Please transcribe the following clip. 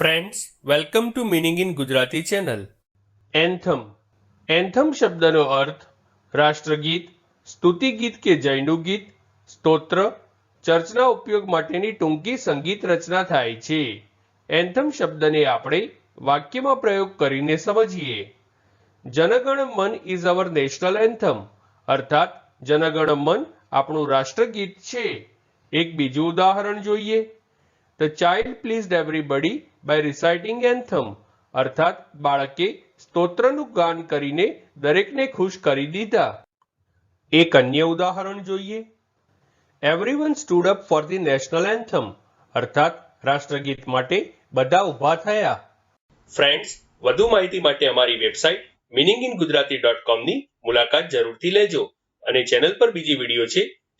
Friends welcome to meaning in Gujarati channel anthem anthem શબ્દનો અર્થ રાષ્ટ્રગીત સ્તુતિગીત કે જૈનું ગીત, સ્તોત્ર, ચર્ચના ઉપયોગ માટેની ટૂંકી સંગીત રચના થાય છે. એન્થમ શબ્દને આપણે વાક્યમાં પ્રયોગ કરીને સમજીએ. જનગણ મન ઇઝ અવર નેશનલ એન્થમ અર્થાત, જનગણ મન આપણું રાષ્ટ્રગીત છે. એક બીજું ઉદાહરણ જોઈએ. The child please everybody by reciting anthem અર્થાત, બાળકે સ્તોત્રનું ગાન કરીને દરેકને ખુશ કરી દીધા. એક અન્ય ઉદાહરણ જોઈએ. Everyone stood up for the national anthem અર્થાત, રાષ્ટ્રગીત માટે બધા ઊભા થયા. ફ્રેન્ડ્સ વધુ માહિતી માટે અમારી website meaning in Gujarati dot કોમની મુલાકાત જરૂરથી લેજો અને ચેનલ પર બીજી વીડિયો છે